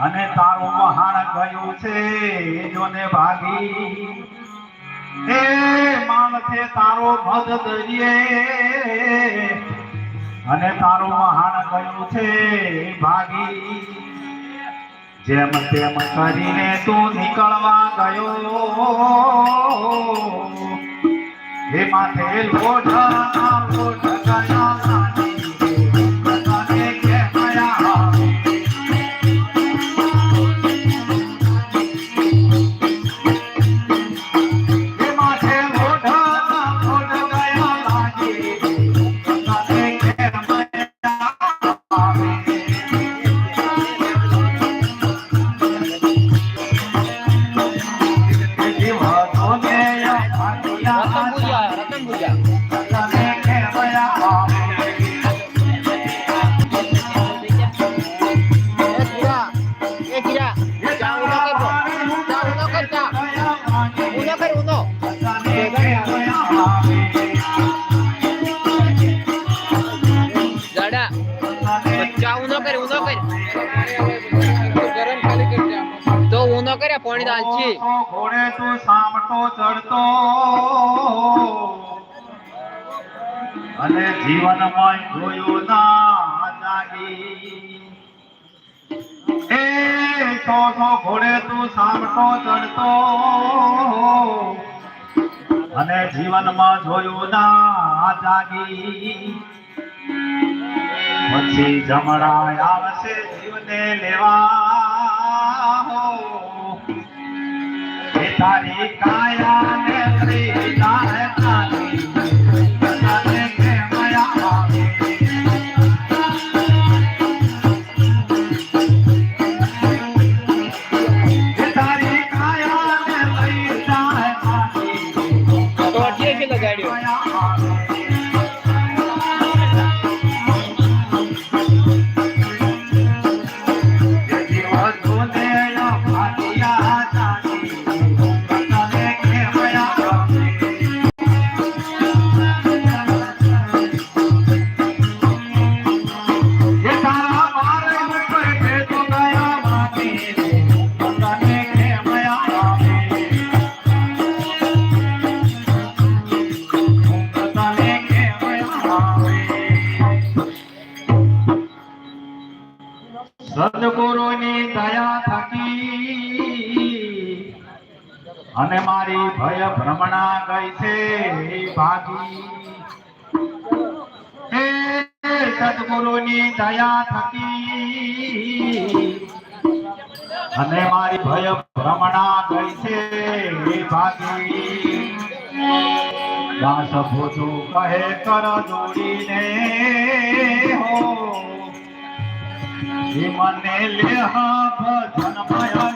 અને તારું મહાણ ગયું છે, જોને ભાગી. એ માણસે તારો મધ દરિયે અને તારું મહાણ ગયું છે, ભાગી. જેમ તેમ કરીને તું નીકળવા ગયો. હે માથે લોઢા લોઢ. કરે પાણી છે. ઘોડે તો સામટો ચડતો. અને જીવનમાં જોયું ના જાગી. એ સો સો ઘોડે તું સામટો ચડતો. અને જીવનમાં જોયું ના જાગી. પછી જમણા આવશે જીવને લેવા. તારી કાયા ને તારી સદગુરુની દયા થકી અને મારી ભય ભ્રમણા ગઈ છે ભાગી. સદગુરુની દયા થકી અને મારી ભય ભ્રમણા ગઈ છે ભાગી. દાસ ભોજું કહે કર જોડીને હો. મને લેહ ભજન ભય